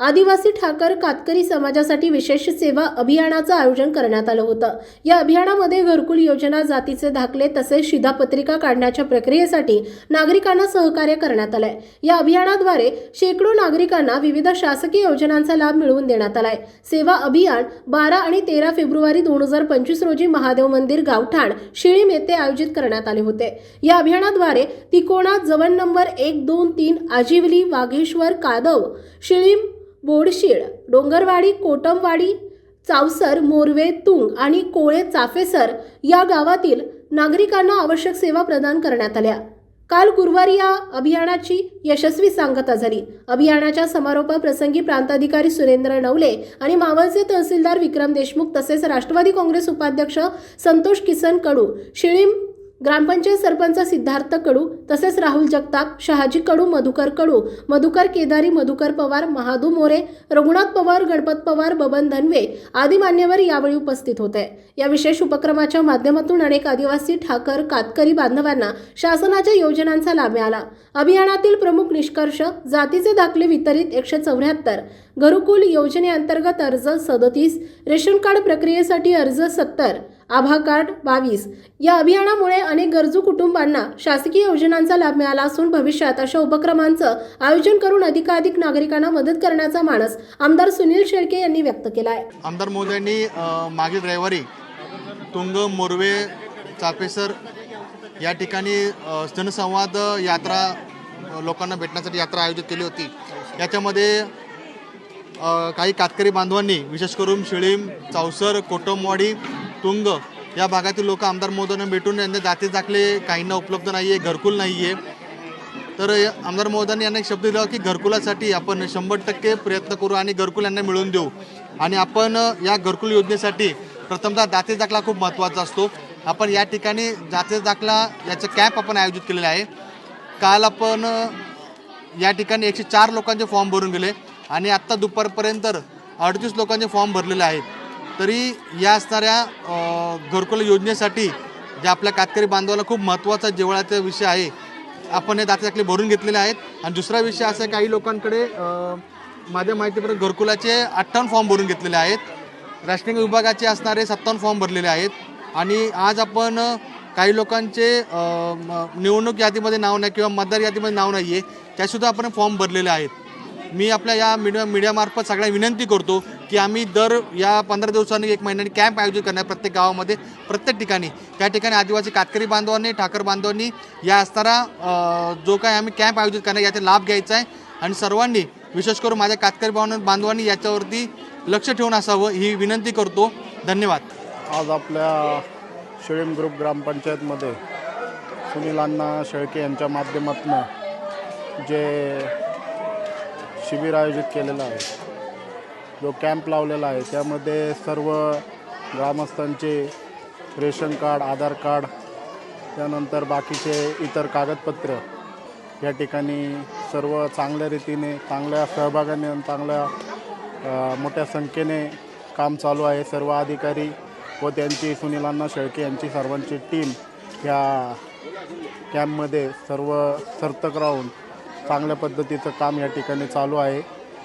आदिवासी ठाकर कातकरी समाजासाठी विशेष सेवा अभियानाचं आयोजन करण्यात आलं होतं. या अभियानामध्ये घरकुल योजना जातीचे दाखले तसेच शिधापत्रिका काढण्याच्या प्रक्रियेसाठी नागरिकांना सहकार्य करण्यात आलंय. या अभियानाद्वारे शेकडो नागरिकांना विविध शासकीय योजनांचा लाभ मिळवून देण्यात आलाय. सेवा अभियान बारा आणि तेरा फेब्रुवारी दोन हजार पंचवीस रोजी महादेव मंदिर गावठाण शिळीम येथे आयोजित करण्यात आले होते. या अभियानाद्वारे तिकोणा जवन नंबर एक दोन तीन आजिवली वाघेश्वर कादव शिळीम बोडशीळ डोंगरवाडी कोटमवाडी चावसर मोरवे तुंग आणि कोळे चाफेसर या गावातील नागरिकांना आवश्यक सेवा प्रदान करण्यात आल्या. काल गुरुवारी या अभियानाची यशस्वी सांगता झाली. अभियानाच्या समारोपाप्रसंगी प्रांताधिकारी सुरेंद्र नवले आणि मावळचे तहसीलदार विक्रम देशमुख तसेच राष्ट्रवादी काँग्रेस उपाध्यक्ष संतोष किसन कडू शिळीम ग्रामपंचायत सरपंच सिद्धार्थ कडू तसेच राहुल जगताप शहाजी कडू मधुकर कडू मधुकर केदारी मधुकर पवार महादू मोरे रघुनाथ पवार गणपत पवार बबन धनवे आदी मान्यवर यावेळी उपस्थित होते. या विशेष उपक्रमाच्या माध्यमातून अनेक आदिवासी ठाकर कातकरी बांधवांना शासनाच्या योजनांचा लाभ मिळाला. अभियानातील प्रमुख निष्कर्ष जातीचे दाखले वितरित एकशे चौऱ्याहत्तर घरकुल योजनेअंतर्गत अर्ज सदतीस रेशन कार्ड प्रक्रियेसाठी अर्ज सत्तर आभा कार्ड बावीस. या अभियानामुळे अनेक गरजू कुटुंबांना शासकीय योजनांचा लाभ मिळाला असून भविष्यात अशा उपक्रमांचं आयोजन करून अधिकाधिक नागरिकांना मदत करण्याचा मानस आमदार सुनील शेळके यांनी व्यक्त केला आहे आमदार महोदयांनी मागील रविवारी तुंग मोरवे चापेसर या ठिकाणी जनसंवाद यात्रा लोकांना भेटण्यासाठी यात्रा आयोजित केली होती. याच्यामध्ये काही कातकरी बांधवांनी विशेष करून शिळीम चावसर कोटमवाडी तुंग. या भागातील लोक आमदार महोदयांना भेटून यांना जाती दाखले काहींना उपलब्ध नाही आहे घरकुल नाही आहे तर आमदार महोदयांनी यांना एक शब्द दिला की घरकुलासाठी आपण शंभर टक्के प्रयत्न करू आणि घरकुल यांना मिळवून देऊ. आणि आपण या घरकुल योजनेसाठी प्रथमतः दाते दाखला खूप महत्त्वाचा असतो. आपण या ठिकाणी जाती दाखला याचं कॅम्प आपण आयोजित केलेलं आहे. काल आपण या ठिकाणी एकशे चार लोकांचे फॉर्म भरून गेले. आणि आत्ता दुपारपर्यंत अडतीस लोकांचे फॉर्म भरलेले आहेत. तरी या असणाऱ्या घरकुल योजनेसाठी जे आपल्या कातकरी बांधवाला खूप महत्त्वाचा जेवळाचा विषय आहे आपण हे दाते दाखले भरून घेतलेले आहेत. आणि दुसरा विषय असा आहे काही लोकांकडे माझ्या माहितीपर्यंत घरकुलाचे अठ्ठावन्न फॉर्म भरून घेतलेले आहेत. राष्ट्रीय विभागाचे असणारे सत्तावन्न फॉर्म भरलेले आहेत. आणि आज आपण काही लोकांचे निवडणूक यादीमध्ये नाव नाही किंवा मतदार यादीमध्ये नाव नाही आहे त्यासुद्धा आपण फॉर्म भरलेले आहेत. मी आपल्या या मीडिया मीडियामार्फत सगळ्या विनंती करतो की आम्ही दर या पंधरा दिवसांनी एक महिन्याने कॅम्प आयोजित करणार प्रत्येक गावामध्ये प्रत्येक ठिकाणी. त्या ठिकाणी आदिवासी कातकरी बांधवांनी ठाकर बांधवांनी या असणारा जो काय आम्ही कॅम्प आयोजित करणार याचा लाभ घ्यायचा आहे. आणि सर्वांनी विशेष करून माझ्या कातकरी बांधव बांधवांनी याच्यावरती लक्ष ठेवून असावं ही विनंती करतो. धन्यवाद. आज आपल्या शिळीम ग्रुप ग्रामपंचायतमध्ये सुनील अण्णा शेळके यांच्या माध्यमातून जे शिबिर आयोजित केलेलं आहे. जो कॅम्प लावलेला आहे. त्यामध्ये सर्व ग्रामस्थांचे रेशन कार्ड आधार कार्ड त्यानंतर बाकीचे इतर कागदपत्र या ठिकाणी सर्व चांगल्या रीतीने चांगल्या सहभागाने आणि चांगल्या मोठ्या संख्येने काम चालू आहे. सर्व अधिकारी व त्यांची सुनीलांना शेळके यांची सर्वांची टीम ह्या कॅम्पमध्ये सर्व सर्तक राहून चांगल्या पद्धतीचं काम या ठिकाणी चालू आहे.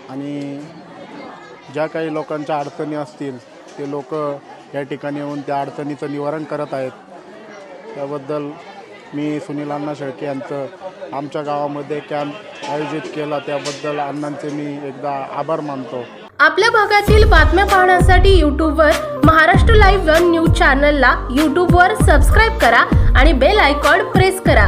आणि ज्या काही लोकांच्या अडचणी असतील ते लोक या ठिकाणी येऊन त्या अडचणीचं निवारण करत आहेत. त्याबद्दल मी सुनील अण्णा शेळके यांचं आमच्या गावामध्ये कॅम्प आयोजित केला. त्याबद्दल अण्णांचे मी एकदा आभार मानतो. आपल्या भागातील बातम्या पाहण्यासाठी यूट्यूबवर महाराष्ट्र लाईव्ह वन न्यूज चॅनलला यूट्यूबवर सबस्क्राईब करा आणि बेल आयकॉन प्रेस करा.